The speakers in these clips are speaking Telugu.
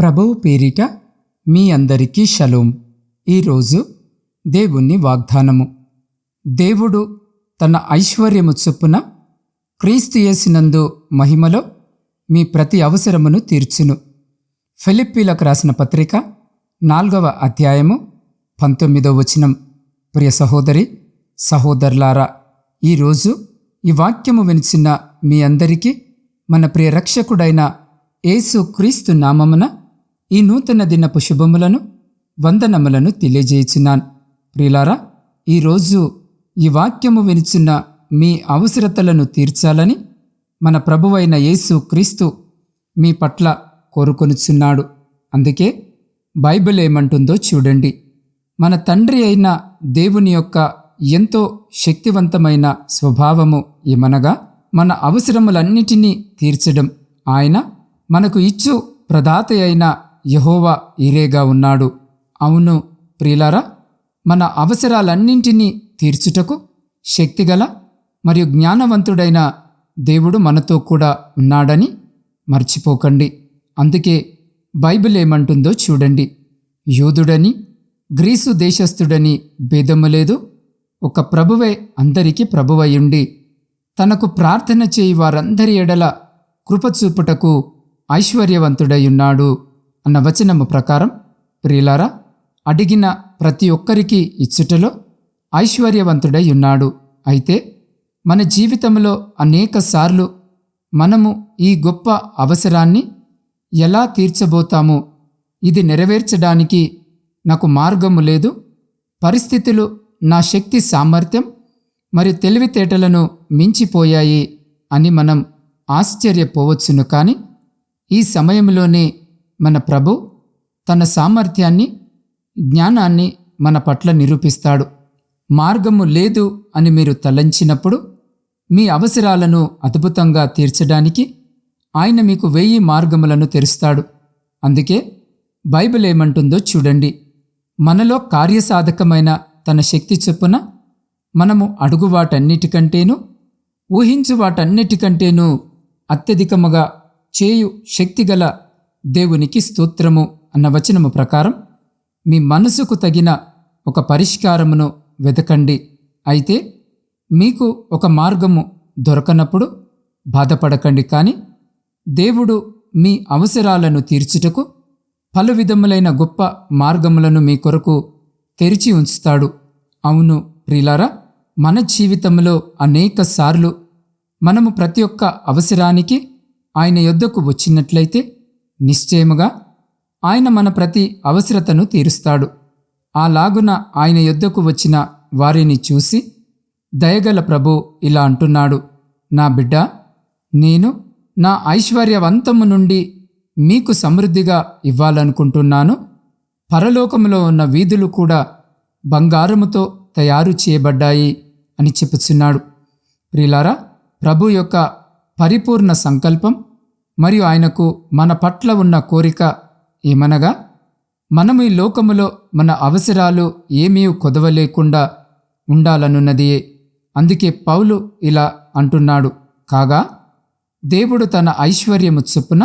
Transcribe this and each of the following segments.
ప్రభువు పేరిట మీ అందరికీ షలోం. ఈరోజు దేవుని వాగ్దానము. దేవుడు తన ఐశ్వర్యము చొప్పున క్రీస్తు యేసునందు మహిమలో మీ ప్రతి అవసరమును తీర్చును. ఫిలిప్పీలకు రాసిన పత్రిక నాలుగవ అధ్యాయము పంతొమ్మిదవ వచనం. ప్రియ సహోదరి సహోదరులారా ఈరోజు ఈ వాక్యము వినిచిన మీ అందరికీ మన ప్రియ రక్షకుడైన యేసు క్రీస్తు నామమున ఈ నూతన దినపు శుభములను వందనములను తెలియజేయుచున్నాను. ప్రియులారా ఈరోజు ఈ వాక్యము వినిచున్న మీ అవసరతలను తీర్చాలని మన ప్రభువైన యేసు క్రీస్తు మీ పట్ల కోరుకొనుచున్నాడు. అందుకే బైబిల్ ఏమంటుందో చూడండి. మన తండ్రి అయిన దేవుని యొక్క ఎంతో శక్తివంతమైన స్వభావము ఏమనగా మన అవసరములన్నిటినీ తీర్చడం. ఆయన మనకు ఇచ్చు ప్రదాత అయిన యహోవా ఈరేగా ఉన్నాడు. అవును ప్రియులారా మన అవసరాలన్నింటినీ తీర్చుటకు శక్తిగల మరియు జ్ఞానవంతుడైన దేవుడు మనతో కూడా ఉన్నాడని మర్చిపోకండి. అందుకే బైబిల్ ఏమంటుందో చూడండి. యూదుడని గ్రీసు దేశస్థుడని భేదము లేదు. ఒక ప్రభువే అందరికీ ప్రభువయుండి తనకు ప్రార్థన చేయి వారందరి ఎడల కృపచూపుటకు ఐశ్వర్యవంతుడై ఉన్నాడు. అన్న వచనము ప్రకారం ప్రియులారా అడిగిన ప్రతి ఒక్కరికి ఇచ్చుటలో ఐశ్వర్యవంతుడై ఉన్నాడు. అయితే మన జీవితంలో అనేక సార్లు మనము ఈ గొప్ప అవసరాన్ని ఎలా తీర్చబోతాము ఇది నెరవేర్చడానికి నాకు మార్గము లేదు పరిస్థితులు నా శక్తి సామర్థ్యం మరియు తెలివితేటలను మించిపోయాయి అని మనం ఆశ్చర్యపోవచ్చును కానీ ఈ సమయంలోనే మన ప్రభు తన సామర్థ్యాన్ని జ్ఞానాన్ని మన పట్ల నిరూపిస్తాడు. మార్గము లేదు అని మీరు తలంచినప్పుడు మీ అవసరాలను అద్భుతంగా తీర్చడానికి ఆయన మీకు వెయ్యి మార్గములను తెరుస్తాడు. అందుకే బైబిల్ ఏమంటుందో చూడండి. మనలో కార్యసాధకమైన తన శక్తి చొప్పున మనము అడుగు వాటన్నిటికంటేను ఊహించు వాటన్నిటికంటేనూ అత్యధికముగా చేయు శక్తిగల దేవునికి స్తోత్రము అన్న వచనము ప్రకారం మీ మనసుకు తగిన ఒక పరిష్కారమును వెతకండి అయితే మీకు ఒక మార్గము దొరకనప్పుడు బాధపడకండి కానీ దేవుడు మీ అవసరాలను తీర్చుటకు పలు విధములైన గొప్ప మార్గములను మీ కొరకు తెరిచి ఉంచుతాడు. అవును ప్రిలారా మన జీవితంలో అనేక సార్లు మనము ప్రతి ఒక్క అవసరానికి ఆయన యొద్దకు వచ్చినట్లయితే నిశ్చయముగా ఆయన మన ప్రతి అవసరతను తీరుస్తాడు. ఆ లాగున ఆయన యొద్దకు వచ్చిన వారిని చూసి దయగల ప్రభు ఇలా అంటున్నాడు. నా బిడ్డ నేను నా ఐశ్వర్యవంతము నుండి మీకు సమృద్ధిగా ఇవ్వాలనుకుంటున్నాను. పరలోకములో ఉన్న వీధులు కూడా బంగారముతో తయారు చేయబడ్డాయి అని చెప్పుచున్నాడు. ప్రిలారా ప్రభు యొక్క పరిపూర్ణ సంకల్పం మరియు ఆయనకు మన పట్ల ఉన్న కోరిక ఏమనగా మనము ఈ లోకములో మన అవసరాలు ఏమీ కొదవలేకుండా ఉండాలనున్నదియే అందుకే పౌలు ఇలా అంటున్నాడు. కాగా దేవుడు తన ఐశ్వర్యము చొప్పున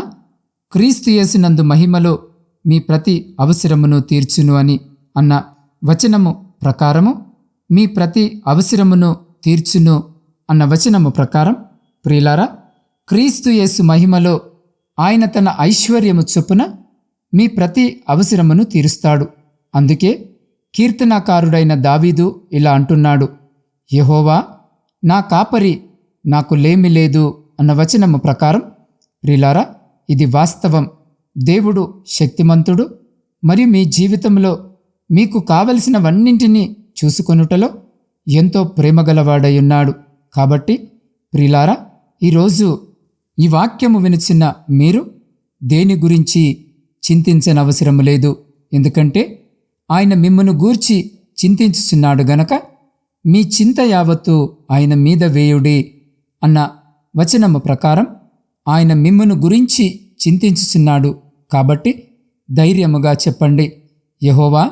క్రీస్తు యేసినందు మహిమలో మీ ప్రతి అవసరమును తీర్చును అని అన్న వచనము ప్రకారము మీ ప్రతి అవసరమును తీర్చును అన్న వచనము ప్రకారం ప్రియులారా క్రీస్తు యేసు మహిమలో ఆయన తన ఐశ్వర్యము చొప్పున మీ ప్రతి అవసరమును తీరుస్తాడు. అందుకే కీర్తనాకారుడైన దావీదు ఇలా అంటున్నాడు యహోవా నా కాపరి నాకు లేమి లేదు అన్న వచనము ప్రకారం ప్రిలారా ఇది వాస్తవం. దేవుడు శక్తిమంతుడు మరియు మీ జీవితంలో మీకు కావలసినవన్నింటినీ చూసుకొనుటలో ఎంతో ప్రేమగలవాడై ఉన్నాడు. కాబట్టి ప్రిలారా ఈరోజు ఈ వాక్యము వినిచిన మీరు దేని గురించి చింతించనవసరం లేదు. ఎందుకంటే ఆయన మిమ్మను గూర్చి చింతించుచున్నాడు గనక మీ చింత యావత్తు ఆయన మీద వేయుడి అన్న వచనము ప్రకారం ఆయన మిమ్మను గురించి చింతించుచున్నాడు. కాబట్టి ధైర్యముగా చెప్పండి. యహోవా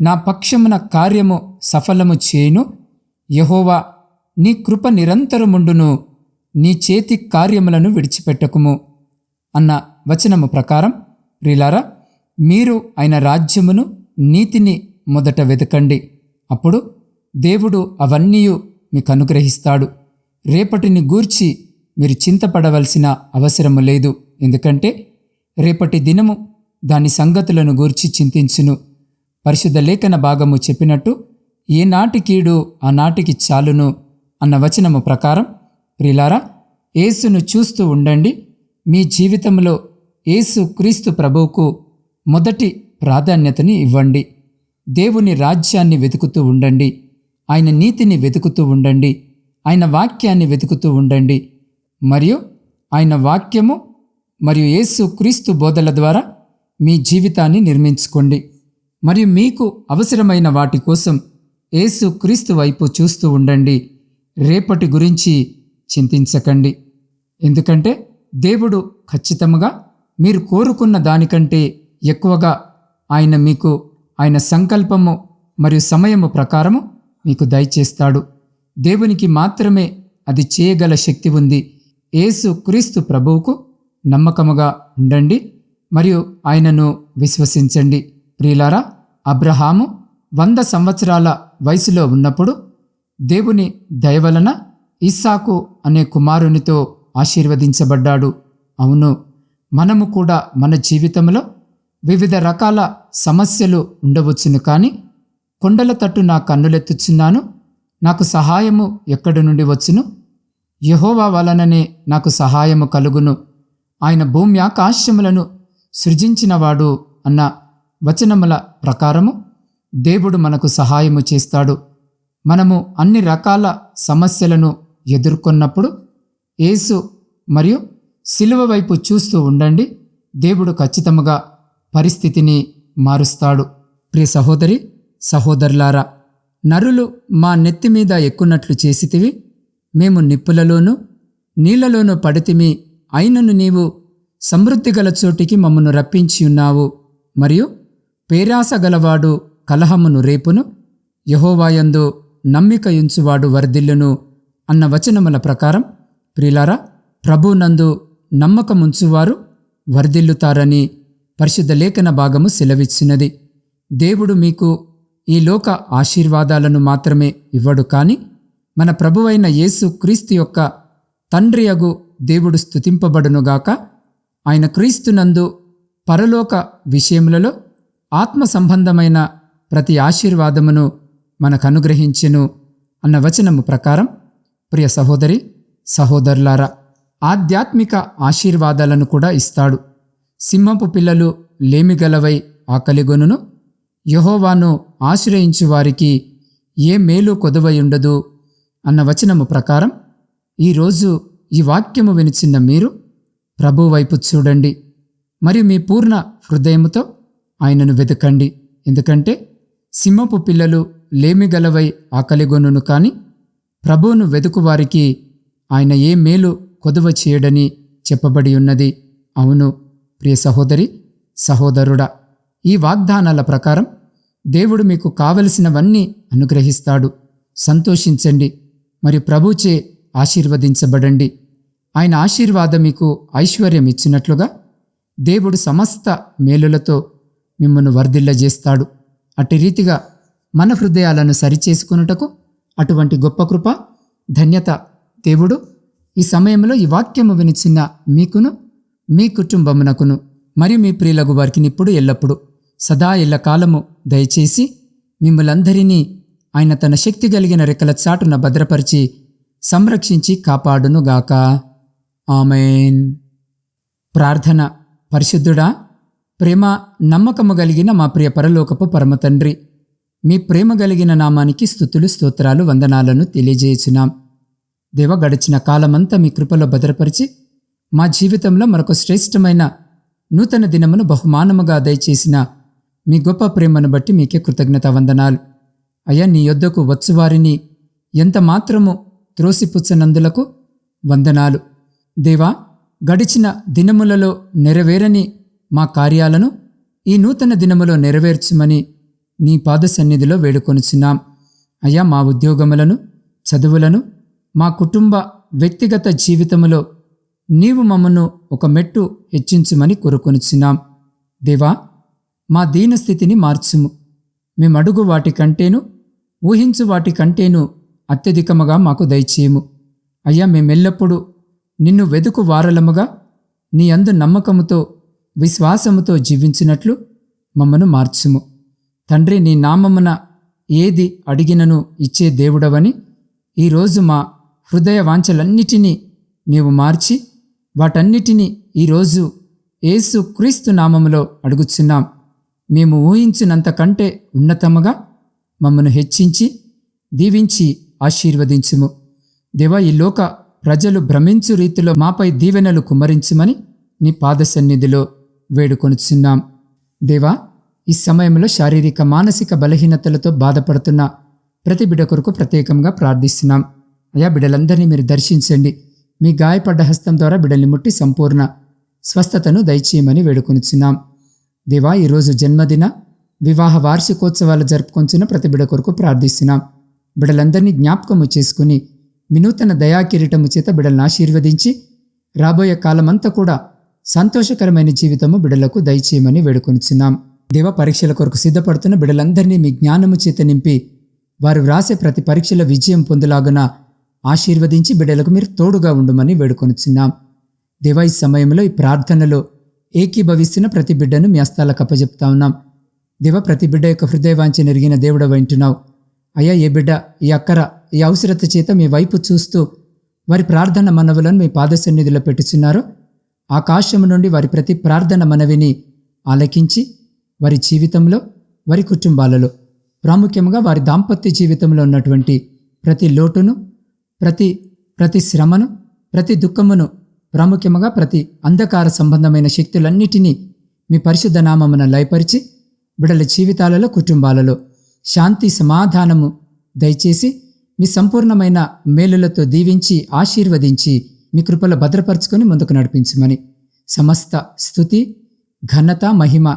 నా పక్షమున కార్యము సఫలము చేయును. యహోవా నీ కృప నిరంతరముండును. నీ చేతి కార్యములను విడిచిపెట్టకుము అన్న వచనము ప్రకారం ప్రిలారా మీరు ఆయన రాజ్యమును నీతిని మొదట వెతకండి అప్పుడు దేవుడు అవన్నీ మీకు అనుగ్రహిస్తాడు. రేపటిని గూర్చి మీరు చింతపడవలసిన అవసరము లేదు. ఎందుకంటే రేపటి దినము దాని సంగతులను గూర్చి చింతించును. పరిశుద్ధ లేఖన భాగము చెప్పినట్టు ఏనాటి కీడు ఆనాటికి చాలును అన్న వచనము ప్రకారం ప్రిలారా యేసును చూస్తూ ఉండండి. మీ జీవితంలో యేసు క్రీస్తు ప్రభువుకు మొదటి ప్రాధాన్యతని ఇవ్వండి. దేవుని రాజ్యాన్ని వెతుకుతూ ఉండండి. ఆయన నీతిని వెతుకుతూ ఉండండి. ఆయన వాక్యాన్ని వెతుకుతూ ఉండండి. మరియు ఆయన వాక్యము మరియు యేసు క్రీస్తు బోధల ద్వారా మీ జీవితాన్ని నిర్మించుకోండి. మరియు మీకు అవసరమైన వాటి కోసం యేసు క్రీస్తు వైపు చూస్తూ ఉండండి. రేపటి గురించి చింతించకండి. ఎందుకంటే దేవుడు ఖచ్చితంగా మీరు కోరుకున్న దానికంటే ఎక్కువగా ఆయన మీకు ఆయన సంకల్పము మరియు సమయము ప్రకారము మీకు దయచేస్తాడు. దేవునికి మాత్రమే అది చేయగల శక్తి ఉంది. యేసు క్రీస్తు ప్రభువుకు నమ్మకముగా ఉండండి మరియు ఆయనను విశ్వసించండి. ప్రియులారా అబ్రహాము వంద సంవత్సరాల వయసులో ఉన్నప్పుడు దేవుని దయవలన ఇస్సాకు అనే కుమారునితో ఆశీర్వదించబడ్డాడు. అవును మనము కూడా మన జీవితంలో వివిధ రకాల సమస్యలు ఉండవచ్చును కానీ కొండల తట్టు నా కన్నులెత్తుచున్నాను నాకు సహాయము ఎక్కడి నుండి వచ్చును? యహోవా వలననే నాకు సహాయము కలుగును. ఆయన భూమి ఆకాశములను సృజించినవాడు అన్న వచనముల ప్రకారము దేవుడు మనకు సహాయము చేస్తాడు. మనము అన్ని రకాల సమస్యలను ఎదుర్కొన్నప్పుడు యేసు మరియు సిలువ వైపు చూస్తూ ఉండండి. దేవుడు ఖచ్చితంగా పరిస్థితిని మారుస్తాడు. ప్రియ సహోదరి సహోదరులారా నరులు మా నెత్తి మీద ఎక్కున్నట్లు చేసితివి. మేము నిప్పులలోనూ నీళ్ళలోనూ పడితిమి. అయినను నీవు సమృద్ధి గల చోటికి మమ్మను రప్పించి ఉన్నావు. మరియు పేరాస గలవాడు కలహమును రేపును యహోవాయందు నమ్మిక ఉంచువాడు వర్ధిల్లును. అన్న వచనముల ప్రకారం ప్రిలారా ప్రభునందు నమ్మకముంచువారు వర్ధిల్లుతారని పరిశుద్ధ లేఖన భాగము సెలవిచ్చినది. దేవుడు మీకు ఈ లోక ఆశీర్వాదాలను మాత్రమే ఇవ్వడు కాని మన ప్రభువైన యేసు క్రీస్తు యొక్క తండ్రి అగు దేవుడు స్థుతింపబడునుగాక ఆయన క్రీస్తునందు పరలోక విషయములలో ఆత్మ సంబంధమైన ప్రతి ఆశీర్వాదమును మనకు అనుగ్రహించెను అన్న వచనము ప్రకారం ప్రియ సహోదరి సహోదరులారా ఆధ్యాత్మిక ఆశీర్వాదాలను కూడా ఇస్తాడు. సింహపు పిల్లలు లేమిగలవై ఆకలిగొనును. యహోవాను ఆశ్రయించు వారికి ఏ మేలు కొదవయుండదు అన్న వచనము ప్రకారం ఈరోజు ఈ వాక్యము వినిచిన్న మీరు ప్రభు వైపు చూడండి. మరియు మీ పూర్ణ హృదయముతో ఆయనను వెతకండి ఎందుకంటే సింహపు పిల్లలు లేమిగలవై ఆకలిగొనును కానీ ప్రభువును వెతుకువారికి ఆయన ఏ మేలు కొదవ చేయడని చెప్పబడి ఉన్నది. అవును ప్రియ సహోదరి సహోదరుడా ఈ వాగ్దానాల ప్రకారం దేవుడు మీకు కావలసినవన్నీ అనుగ్రహిస్తాడు. సంతోషించండి మరియు ప్రభుచే ఆశీర్వదించబడండి. ఆయన ఆశీర్వాదం మీకు ఐశ్వర్యం ఇచ్చినట్లుగా దేవుడు సమస్త మేలులతో మిమ్మల్ని వర్ధిల్లజేస్తాడు. అట్టి రీతిగా మన హృదయాలను సరిచేసుకున్నటకు అటువంటి గొప్ప కృప ధన్యత దేవుడు ఈ సమయంలో ఈ వాక్యము వినిచిన మీకును మీ కుటుంబమునకును మరియు మీ ప్రియులకు వారికి ఇప్పుడు ఎల్లప్పుడు సదా ఎల్ల కాలము దయచేసి మిమ్మలందరినీ ఆయన తన శక్తి కలిగిన రెక్కల చాటున భద్రపరిచి సంరక్షించి కాపాడునుగాక. ఆమెన్. ప్రార్థన పరిశుద్ధుడా ప్రేమ నమ్మకము కలిగిన మా ప్రియ పరలోకపు పరమ తండ్రి మీ ప్రేమ కలిగిన నామానికి స్థుతులు స్తోత్రాలు వందనాలను తెలియజేయుచున్నాం. దేవ గడిచిన కాలమంతా మీ కృపలో భద్రపరిచి మా జీవితంలో మరొక శ్రేష్టమైన నూతన దినమును బహుమానముగా దయచేసిన మీ గొప్ప ప్రేమను బట్టి మీకే కృతజ్ఞత వందనాలు. అయ్యా నీ యొద్దకు వచ్చువారిని ఎంత మాత్రము త్రోసిపుచ్చనందులకు వందనాలు. దేవా గడిచిన దినములలో నెరవేరని మా కార్యాలను ఈ నూతన దినములో నెరవేర్చుమని నీ పాద సన్నిధిలో వేడుకొనుచున్నాం. అయ్యా మా ఉద్యోగములను చదువులను మా కుటుంబ వ్యక్తిగత జీవితములో నీవు మమ్మను ఒక మెట్టు హెచ్చించుమని కోరుకొనుచున్నాం. దేవా మా దీనస్థితిని మార్చుము. మేమడుగు వాటి కంటేను ఊహించు వాటి కంటేను అత్యధికముగా మాకు దయచేయము. అయ్యా మేమెల్లప్పుడూ నిన్ను వెదుకు వారలముగా నీ అందు నమ్మకముతో విశ్వాసముతో జీవించినట్లు మమ్మను మార్చుము. తండ్రి నీ నామమున ఏది అడిగినను ఇచ్చే దేవుడవని ఈరోజు మా హృదయ వాంఛలన్నిటినీ నీవు మార్చి వాటన్నిటినీ ఈరోజు యేసు క్రీస్తు నామములో అడుగుచున్నాం. మేము ఊహించినంతకంటే ఉన్నతముగా మమ్మను హెచ్చించి దీవించి ఆశీర్వదించుము. దేవా ఈ లోక ప్రజలు భ్రమించు రీతిలో మాపై దీవెనలు కుమ్మరించుమని నీ పాద సన్నిధిలో వేడుకొనుచున్నాం. దేవా ఈ సమయంలో శారీరక మానసిక బలహీనతలతో బాధపడుతున్న ప్రతి బిడ కొరకు ప్రత్యేకంగా ప్రార్థిస్తున్నాం. అయా బిడలందరినీ మీరు దర్శించండి. మీ గాయపడ్డ హస్తం ద్వారా బిడల్ని ముట్టి సంపూర్ణ స్వస్థతను దయచేయమని వేడుకొనిచున్నాం. దేవా ఈరోజు జన్మదిన వివాహ వార్షికోత్సవాలు జరుపుకొంచిన ప్రతి బిడ కొరకు ప్రార్థిస్తున్నాం. బిడలందరినీ జ్ఞాపకము చేసుకుని వినూతన దయాకిరీటము చేత బిడల్ని ఆశీర్వదించి రాబోయే కాలమంతా కూడా సంతోషకరమైన జీవితము బిడలకు దయచేయమని వేడుకొనిచున్నాం. దేవ పరీక్షల కొరకు సిద్ధపడుతున్న బిడ్డలందరినీ మీ జ్ఞానము చేత నింపి వారు వ్రాసే ప్రతి పరీక్షల విజయం పొందులాగున ఆశీర్వదించి బిడ్డలకు మీరు తోడుగా ఉండమని వేడుకొనిచున్నాం. దేవ ఈ సమయంలో ఈ ప్రార్థనలో ఏకీభవిస్తున్న ప్రతి బిడ్డను మీ హస్తాలకు అప్పజెప్తా ఉన్నాం. దేవ ప్రతి బిడ్డ యొక్క హృదయవాంఛ నెరిగిన దేవుడు వింటున్నావు. అయ్యా ఏ బిడ్డ ఈ అక్కర ఈ అవసరత చేత మీ వైపు చూస్తూ వారి ప్రార్థన మనవులను మీ పాద సన్నిధిలో పెట్టుచున్నారో ఆకాశము నుండి వారి ప్రతి ప్రార్థన మనవిని ఆలకించి వారి జీవితంలో వారి కుటుంబాలలో. ప్రాముఖ్యంగా వారి దాంపత్య జీవితంలో ఉన్నటువంటి ప్రతి లోటును ప్రతి ప్రతి శ్రమను ప్రతి దుఃఖమును ప్రాముఖ్యముగా ప్రతి అంధకార సంబంధమైన శక్తులన్నిటినీ మీ పరిశుద్ధ నామమున లయపరిచి బిడల జీవితాలలో కుటుంబాలలో శాంతి సమాధానము దయచేసి మీ సంపూర్ణమైన మేలులతో దీవించి ఆశీర్వదించి మీ కృపలో భద్రపరుచుకొని ముందుకు నడిపించమని సమస్త స్థుతి ఘనత మహిమ